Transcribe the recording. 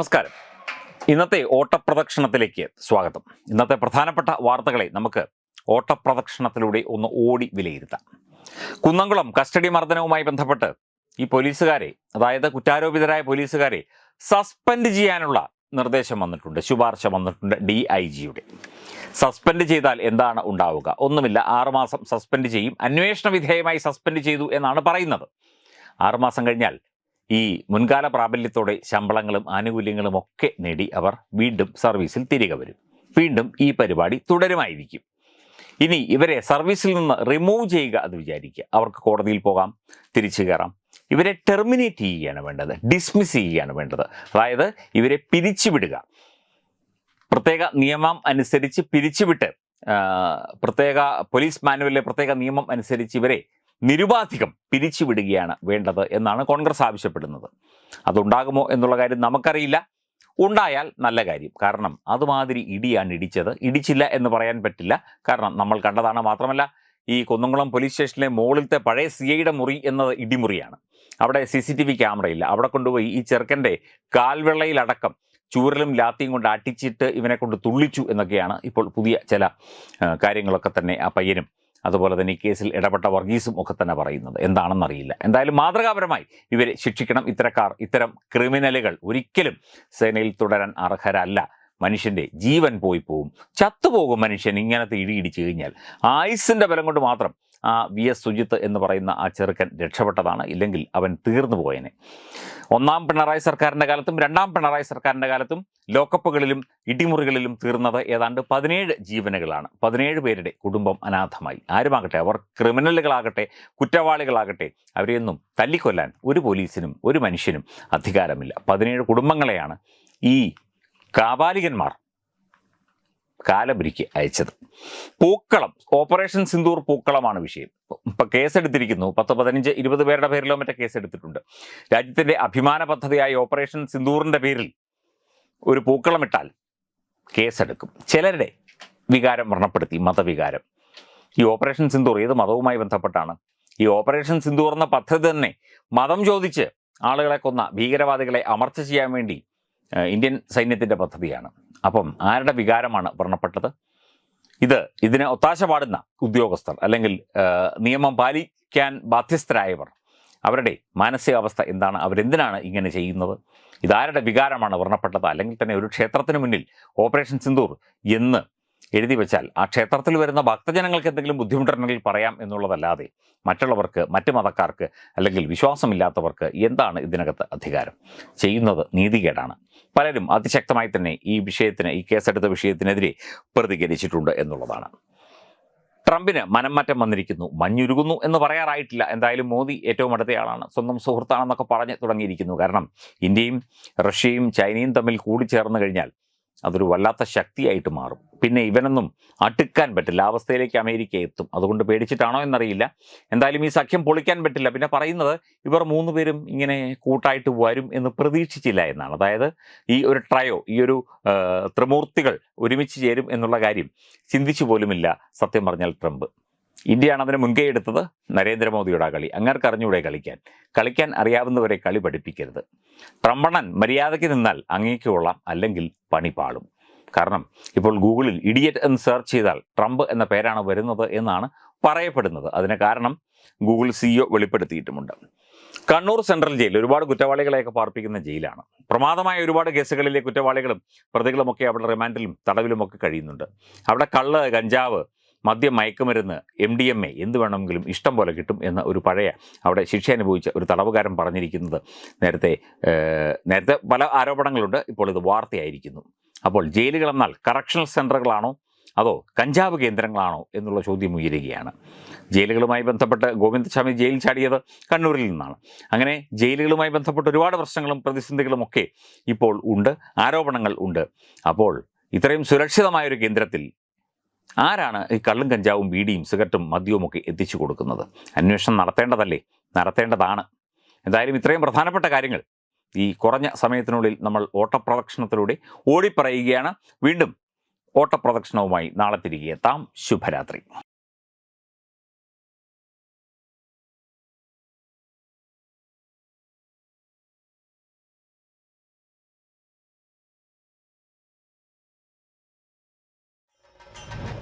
നമസ്കാരം. ഇന്നത്തെ ഓട്ടപ്രദക്ഷിണത്തിലേക്ക് സ്വാഗതം. ഇന്നത്തെ പ്രധാനപ്പെട്ട വാർത്തകളെ നമുക്ക് ഓട്ടപ്രദക്ഷിണത്തിലൂടെ ഒന്ന് ഓടി വിലയിരുത്താം. കുന്നംകുളം കസ്റ്റഡി മർദ്ദനവുമായി ബന്ധപ്പെട്ട് ഈ പോലീസുകാരെ അതായത് കുറ്റാരോപിതരായ പോലീസുകാരെ സസ്പെൻഡ് ചെയ്യാനുള്ള നിർദ്ദേശം വന്നിട്ടുണ്ട് ശുപാർശ വന്നിട്ടുണ്ട് ഡി ഐ ജിയുടെ. സസ്പെൻഡ് ചെയ്താൽ എന്താണ് ഉണ്ടാവുക? ഒന്നുമില്ല ആറുമാസം സസ്പെൻഡ് ചെയ്യും. അന്വേഷണ വിധേയമായി സസ്പെൻഡ് ചെയ്തു എന്നാണ് പറയുന്നത്. ആറുമാസം കഴിഞ്ഞാൽ ഈ മുൻകാല പ്രാബല്യത്തോടെ ശമ്പളങ്ങളും ആനുകൂല്യങ്ങളും ഒക്കെ നേടി അവർ വീണ്ടും സർവീസിൽ തിരികെ വരും. വീണ്ടും ഈ പരിപാടി തുടരുമായിരിക്കും. ഇനി ഇവരെ സർവീസിൽ നിന്ന് റിമൂവ് ചെയ്യുക എന്ന് വിചാരിക്കുക. അവർക്ക് കോടതിയിൽ പോകാം തിരിച്ചു കയറാം. ഇവരെ ടെർമിനേറ്റ് ചെയ്യുകയാണ് വേണ്ടത് ഡിസ്മിസ് ചെയ്യുകയാണ് വേണ്ടത്. അതായത് ഇവരെ പിരിച്ചുവിടുക പ്രത്യേക നിയമം അനുസരിച്ച് പിരിച്ചുവിട്ട് പ്രത്യേക പോലീസ് മാനുവലിലെ പ്രത്യേക നിയമം അനുസരിച്ച് ഇവരെ നിരുപാധികം പിരിച്ചുവിടുകയാണ് വേണ്ടത് എന്നാണ് കോൺഗ്രസ് ആവശ്യപ്പെടുന്നത്. അതുണ്ടാകുമോ എന്നുള്ള കാര്യം നമുക്കറിയില്ല. ഉണ്ടായാൽ നല്ല കാര്യം. കാരണം അതുമാതിരി ഇടിയാണ് ഇടിച്ചത്. ഇടിച്ചില്ല എന്ന് പറയാൻ പറ്റില്ല. കാരണം നമ്മൾ കണ്ടതാണ് മാത്രമല്ല ഈ കുന്നംകുളം പോലീസ് സ്റ്റേഷനിലെ മുകളിലത്തെ പഴയ സി ഐയുടെ മുറി എന്നത് ഇടിമുറിയാണ്. അവിടെ സി സി ടി വി ക്യാമറയില്ല. അവിടെ കൊണ്ടുപോയി ഈ ചെറുക്കന്റെ കാൽവെള്ളയിലടക്കം ചൂരലും ലാത്തിയും കൊണ്ട് അടിച്ചിട്ട് ഇവനെ കൊണ്ട് തുള്ളിച്ചു എന്നൊക്കെയാണ് ഇപ്പോൾ പുതിയ ചില കാര്യങ്ങളൊക്കെ തന്നെ ആ പയ്യനും അതുപോലെ തന്നെ ഈ കേസിൽ ഇടപെട്ട വർഗീസും ഒക്കെ തന്നെ പറയുന്നത് എന്താണെന്നറിയില്ല. എന്തായാലും മാതൃകാപരമായി ഇവരെ ശിക്ഷിക്കണം. ഇത്തരക്കാർ ഇത്തരം ക്രിമിനലുകൾ ഒരിക്കലും സേനയിൽ തുടരാൻ അർഹരല്ല. മനുഷ്യന്റെ ജീവൻ പോയി പോവും. ചത്തുപോകും മനുഷ്യൻ. ഇങ്ങനത്തെ ഇടിയിടിച്ച് കഴിഞ്ഞാൽ ആയുസിന്റെ ബലം കൊണ്ട് മാത്രം ആ വി എസ് സുജിത്ത് എന്ന് പറയുന്ന ആ ചെറുക്കൻ രക്ഷപ്പെട്ടതാണ് ഇല്ലെങ്കിൽ അവൻ തീർന്നു പോയനെ. ഒന്നാം പിണറായി സർക്കാരിന്റെ കാലത്തും രണ്ടാം പിണറായി സർക്കാരിന്റെ കാലത്തും ലോക്കപ്പുകളിലും ഇടിമുറികളിലും തീർന്നത് ഏതാണ്ട് പതിനേഴ് ജീവനുകളാണ്. പതിനേഴ് പേരുടെ കുടുംബം അനാഥമായി. ആരുമാകട്ടെ? അവർ ക്രിമിനലുകളാകട്ടെ കുറ്റവാളികളാകട്ടെ അവരെയൊന്നും തല്ലിക്കൊല്ലാൻ ഒരു പോലീസിനും ഒരു മനുഷ്യനും അധികാരമില്ല. പതിനേഴ് കുടുംബങ്ങളെയാണ് ഈ കാപാലികന്മാർ കാലബരിക്ക് അയച്ചത്. പൂക്കളം ഓപ്പറേഷൻ സിന്ദൂർ പൂക്കളമാണ് വിഷയം. ഇപ്പൊ കേസെടുത്തിരിക്കുന്നു പത്ത് പതിനഞ്ച് ഇരുപത് പേരുടെ പേരിലോ മറ്റേ കേസെടുത്തിട്ടുണ്ട്. രാജ്യത്തിന്റെ അഭിമാന പദ്ധതിയായ ഓപ്പറേഷൻ സിന്ദൂറിന്റെ പേരിൽ ഒരു പൂക്കളം പൂക്കളമിട്ടാൽ കേസെടുക്കും. ചിലരുടെ വികാരം വർണപ്പെടുത്തി മതവികാരം. ഈ ഓപ്പറേഷൻ സിന്ദൂർ ഏത് മതവുമായി ബന്ധപ്പെട്ടാണ്? ഈ ഓപ്പറേഷൻ സിന്ദൂർ എന്ന പദ്ധതി തന്നെ മതം ചോദിച്ച് ആളുകളെ കൊന്ന ഭീകരവാദികളെ അമർച്ച ചെയ്യാൻ വേണ്ടി ഇന്ത്യൻ സൈന്യത്തിന്റെ പദ്ധതിയാണ്. അപ്പം ആരുടെ വികാരമാണ് വ്രണപ്പെട്ടത്? ഇത് ഇതിനെ ഒത്താശ പാടുന്ന ഉദ്യോഗസ്ഥർ അല്ലെങ്കിൽ നിയമം പാലിക്കാൻ ബാധ്യസ്ഥരായവർ അവരുടെ മാനസികാവസ്ഥ എന്താണ്? അവരെന്തിനാണ് ഇങ്ങനെ ചെയ്യുന്നത്? ഇതാരുടെ വികാരമാണ് വർണപ്പെട്ടത് അല്ലെങ്കിൽ തന്നെ ഒരു ക്ഷേത്രത്തിന് മുന്നിൽ ഓപ്പറേഷൻ സിന്ദൂർ എന്ന് എഴുതി വെച്ചാൽ ആ ക്ഷേത്രത്തിൽ വരുന്ന ഭക്തജനങ്ങൾക്ക് എന്തെങ്കിലും ബുദ്ധിമുട്ടുണ്ടെങ്കിൽ പറയാം എന്നുള്ളതല്ലാതെ മറ്റുള്ളവർക്ക് മറ്റ് മതക്കാർക്ക് അല്ലെങ്കിൽ വിശ്വാസമില്ലാത്തവർക്ക് എന്താണ് ഇതിനകത്ത് അധികാരം? ചെയ്യുന്നത് നീതികേടാണ്. പലരും അതിശക്തമായി തന്നെ ഈ വിഷയത്തിന് ഈ കേസെടുത്ത വിഷയത്തിനെതിരെ പ്രതികരിച്ചിട്ടുണ്ട് എന്നുള്ളതാണ്. ട്രംപിന് മനംമാറ്റം വന്നിരിക്കുന്നു. മഞ്ഞുരുകുന്നു എന്ന് പറയാറായിട്ടില്ല. എന്തായാലും മോദി ഏറ്റവും അടുത്തയാളാണ്. സ്വന്തം സുഹൃത്താണെന്നൊക്കെ പറഞ്ഞ് തുടങ്ങിയിരിക്കുന്നു. കാരണം ഇന്ത്യയും റഷ്യയും ചൈനയും തമ്മിൽ കൂടിച്ചേർന്ന് കഴിഞ്ഞാൽ അതൊരു വല്ലാത്ത ശക്തിയായിട്ട് മാറും. പിന്നെ ഇവനൊന്നും അടുക്കാൻ പറ്റില്ല. അവസ്ഥയിലേക്ക് അമേരിക്ക എത്തും. അതുകൊണ്ട് പേടിച്ചിട്ടാണോ എന്നറിയില്ല. എന്തായാലും ഈ സഖ്യം പൊളിക്കാൻ പറ്റില്ല. പിന്നെ പറയുന്നത് ഇവർ മൂന്ന് പേരും ഇങ്ങനെ കൂട്ടായിട്ട് വരും എന്ന് പ്രതീക്ഷിച്ചില്ല എന്നാണ്. അതായത് ഈ ഒരു ട്രയോ ഈ ഒരു ത്രിമൂർത്തികൾ ഒരുമിച്ച് ചേരും എന്നുള്ള കാര്യം ചിന്തിച്ചു പോലുമില്ല സത്യം പറഞ്ഞാൽ ട്രംപ്. ഇന്ത്യയാണ് അതിന് മുൻകൈ എടുത്തത് നരേന്ദ്രമോദിയുടെ ആ കളി. അങ്ങേർക്ക് അറിഞ്ഞൂടെ കളിക്കാൻ. കളിക്കാൻ അറിയാവുന്നവരെ കളി പഠിപ്പിക്കരുത്. പ്രമ്പണൻ മര്യാദയ്ക്ക് നിന്നാൽ അങ്ങേക്ക് കൊള്ളാം അല്ലെങ്കിൽ പണി പാളും. കാരണം ഇപ്പോൾ ഗൂഗിളിൽ ഇഡിയറ്റ് എന്ന് സെർച്ച് ചെയ്താൽ ട്രംപ് എന്ന പേരാണ് വരുന്നത് എന്നാണ് പറയപ്പെടുന്നത്. അതിന് കാരണം ഗൂഗിൾ സിഇഒ വെളിപ്പെടുത്തിയിട്ടുമുണ്ട്. കണ്ണൂർ സെൻട്രൽ ജയിൽ ഒരുപാട് കുറ്റവാളികളെയൊക്കെ പാർപ്പിക്കുന്ന ജയിലാണ്. പ്രമാദമായ ഒരുപാട് കേസുകളിലെ കുറ്റവാളികളും പ്രതികളുമൊക്കെ അവിടെ റിമാൻഡിലും തടവിലുമൊക്കെ കഴിയുന്നുണ്ട്. അവിടെ കള്ള് കഞ്ചാവ് മദ്യം മയക്കുമരുന്ന് എം ഡി എം എ എന്ത് വേണമെങ്കിലും ഇഷ്ടം പോലെ കിട്ടും എന്ന ഒരു പഴയ അവിടെ ശിക്ഷ അനുഭവിച്ച ഒരു തടവുകാരൻ പറഞ്ഞിരിക്കുന്നത് നേരത്തെ നേരത്തെ പല ആരോപണങ്ങളുണ്ട്. ഇപ്പോൾ ഇത് വാർത്തയായിരിക്കുന്നു. അപ്പോൾ ജയിലുകൾ എന്നാൽ കറക്ഷണൽ സെന്ററുകളാണോ അതോ കഞ്ചാവ് കേന്ദ്രങ്ങളാണോ? എന്നുള്ള ചോദ്യം ഉയരുകയാണ്. ജയിലുകളുമായി ബന്ധപ്പെട്ട് ഗോവിന്ദസ്വാമി ജയിൽ ചാടിയത് കണ്ണൂരിൽ നിന്നാണ്. അങ്ങനെ ജയിലുകളുമായി ബന്ധപ്പെട്ട് ഒരുപാട് പ്രശ്നങ്ങളും പ്രതിസന്ധികളും ഒക്കെ ഇപ്പോൾ ഉണ്ട്. ആരോപണങ്ങൾ ഉണ്ട്. അപ്പോൾ ഇത്രയും സുരക്ഷിതമായ ഒരു കേന്ദ്രത്തിൽ ആരാണ് ഈ കള്ളും കഞ്ചാവും ബീഡിയും സിഗരറ്റും മദ്യവും ഒക്കെ എത്തിച്ചു കൊടുക്കുന്നത്? അന്വേഷണം നടത്തേണ്ടതല്ലേ? നടത്തേണ്ടതാണ്. എന്തായാലും ഇത്രയും പ്രധാനപ്പെട്ട കാര്യങ്ങൾ ഈ കുറഞ്ഞ സമയത്തിനുള്ളിൽ നമ്മൾ ഓട്ടപ്രദക്ഷിണത്തിലൂടെ ഓടിപ്പറയുകയാണ്. വീണ്ടും ഓട്ടപ്രദക്ഷിണവുമായി നാളെ തിരികെ എത്താം. ശുഭരാത്രി.